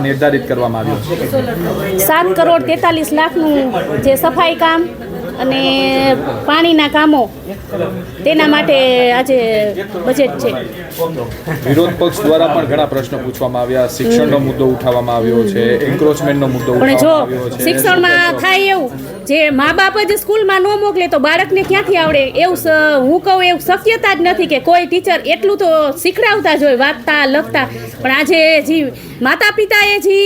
નિર્ધારિત કરવામાં આવ્યો છે? સાત કરોડ તેતાલીસ લાખનું જે સફાઈ કામ અને પાણીના કામો તેના માટે આજે બજેટ છે. વિરોધ પક્ષ દ્વારા પણ ઘણા પ્રશ્નો પૂછવામાં આવ્યા. શિક્ષણનો મુદ્દો ઉઠાવવામાં આવ્યો છે. એન્ક્રોચમેન્ટનો મુદ્દો પણ જો શિક્ષણમાં થાય એવું જે મા બાપ જ સ્કૂલમાં ન મોકલે તો બાળકને ક્યાંથી આવડે? એવું હું કહું એવું શક્યતા જ નથી કે કોઈ ટીચર એટલું તો શીખડાવતા જ હોય વાંચતા લખતા. પણ આજે જે માતા પિતાએ જે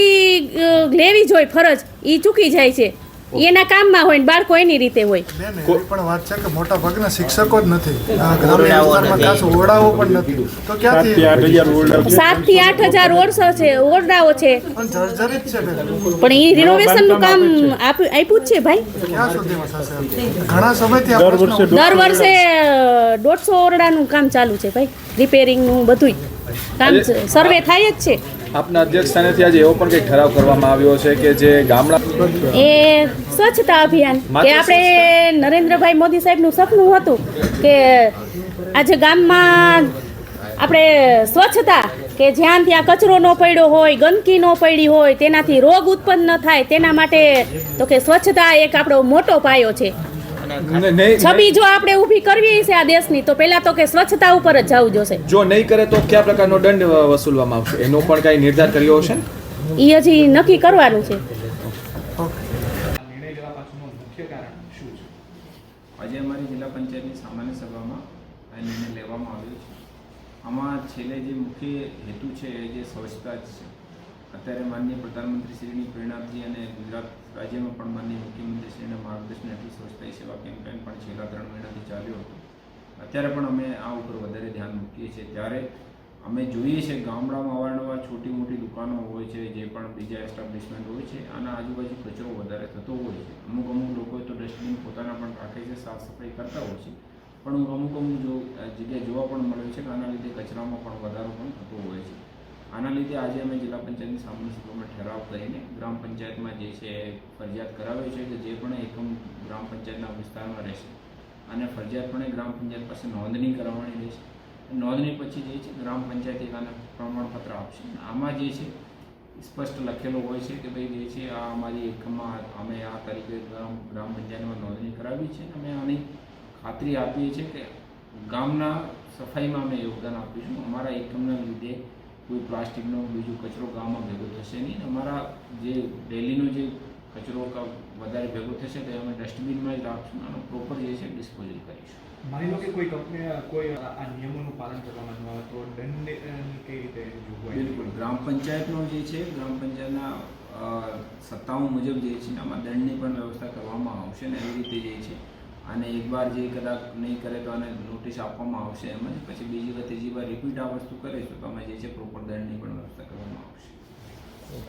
લેવી જોઈએ ફરજ એ ચૂકી જાય છે. એના કામમાં હોય ને બાળકો એની રીતે હોય. પણ વાત છે કે મોટા ભાગના શિક્ષકો જ નથી. ઓરડાઓ પણ નથી. તો ક્યાંથી સાતથી આઠ હજાર ઓરસો છે ઓરડાઓ છે. પણ એ રિનોવેશનનું કામ આપ- આપ્યું જ છે ભાઈ. ઘણા સમયથી દર વર્ષે દોઢસો ઓરડાનું કામ ચાલુ છે ભાઈ. રિપેરિંગનું બધુંય. કામ સર્વે થાય જ છે. આપના અધ્યક્ષ સ્થાનેથી આજે એવો પણ કંઈક ઠરાવ કરવામાં આવ્યો છે કે જે ગામડા એ સ્વચ્છતા અભિયાન કે આપણે નરેન્દ્રભાઈ મોદી સાહેબનું સપનું હતું કે આજે ગામમાં આપણે સ્વચ્છતા કે જ્યાં ત્યાં કચરો ન પડ્યો હોય ગંદકી ન પડી હોય તેનાથી રોગ ઉત્પન્ન ન થાય તેના માટે તો કે સ્વચ્છતા એક આપણો મોટો પાયો છે. છબી જો આપણે ઊભી કરવી છે આ દેશની તો પહેલા તો કે સ્વચ્છતા ઉપર જ જવું જોશે. જો નહીં કરે તો કયા પ્રકારનો દંડ વસૂલવામાં આવશે? એનો પણ કાંઈ નિર્ધાર કર્યો હશે એ હજી નક્કી કરવાનું છે? આજે અમારી જિલ્લા પંચાયતની સામાન્ય સભામાં આ નિર્ણય લેવામાં આવ્યો છે. આમાં છેલ્લે જે મુખ્ય હેતુ છે એ જે સ્વચ્છતા જ છે. અત્યારે માનનીય પ્રધાનમંત્રી શ્રીની પ્રેરણાથી અને ગુજરાત રાજ્યમાં પણ માનનીય મુખ્યમંત્રી શ્રીના માર્ગદર્શન હેઠળ સ્વચ્છતા સેવા કેમ્પેન પણ છેલ્લા ત્રણ મહિનાથી ચાલ્યો હતો. અત્યારે પણ અમે આ ઉપર વધારે ધ્યાન મૂકીએ છીએ. ત્યારે અમે જોઈએ છે ગામડામાં અવારનવાર છોટી મોટી દુકાનો હોય છે, જે પણ બીજા એસ્ટાબ્લિશમેન્ટ હોય છે, આના આજુબાજુ કચરો વધારે થતો હોય છે. અમુક અમુક લોકો તો ડસ્ટબિન પોતાના પણ રાખે છે, સાફ સફાઈ કરતા હોય છે. પણ અમુક અમુક જો જગ્યાએ જોવા પણ મળે છે કે આના લીધે કચરામાં પણ વધારો પણ થતો હોય છે. આના લીધે આજે અમે જિલ્લા પંચાયતની સામાન્ય સભામાં ઠરાવ કરીને ગ્રામ પંચાયતમાં જે છે ફરજિયાત કરાવે છે કે જે પણ એકમ ગ્રામ પંચાયતના વિસ્તારમાં રહેશે. અને ફરજિયાતપણે ગ્રામ પંચાયત પાસે નોંધણી કરાવવાની રહેશે. નોંધણી પછી જે છે ગ્રામ પંચાયત એક પ્રમાણપત્ર આપશે. આમાં જે છે સ્પષ્ટ લખેલું હોય છે કે ભાઈ જે છે આ અમારી એકમમાં અમે આ તારીખે ગ્રામ ગ્રામ પંચાયતમાં નોંધણી કરાવી છે. અમે આની ખાતરી આપીએ છીએ કે ગામના સફાઈમાં અમે યોગદાન આપીશું અમારા એકમના લીધે કોઈ પ્લાસ્ટિકનો બીજું કચરો ગામમાં ભેગો થશે નહીં. અમારા જે ડેલીનો જે કચરો વધારે ભેગો થશે તે અમે ડસ્ટબિનમાં જ રાખશું અને પ્રોપર જે છે ડિસ્પોઝલ કરીશું. માની લો કે કોઈ કંપની કોઈ આ નિયમોનું પાલન કરવામાં ન આવે તો દંડ કઈ રીતે બિલકુલ. ગ્રામ પંચાયતનો જે છે ગ્રામ પંચાયતના સત્તાઓ મુજબ જે છે આમાં દંડની પણ વ્યવસ્થા કરવામાં આવશે ને એવી રીતે જે છે અને એકવાર જે કદાચ નહીં કરે તો આને નોટિસ આપવામાં આવશે એમ જ. પછી બીજી વખત ત્રીજી વાર રિપીટ આ વસ્તુ કરે તો અમે જે છે પ્રોપર દંડની પણ વ્યવસ્થા કરવામાં આવશે.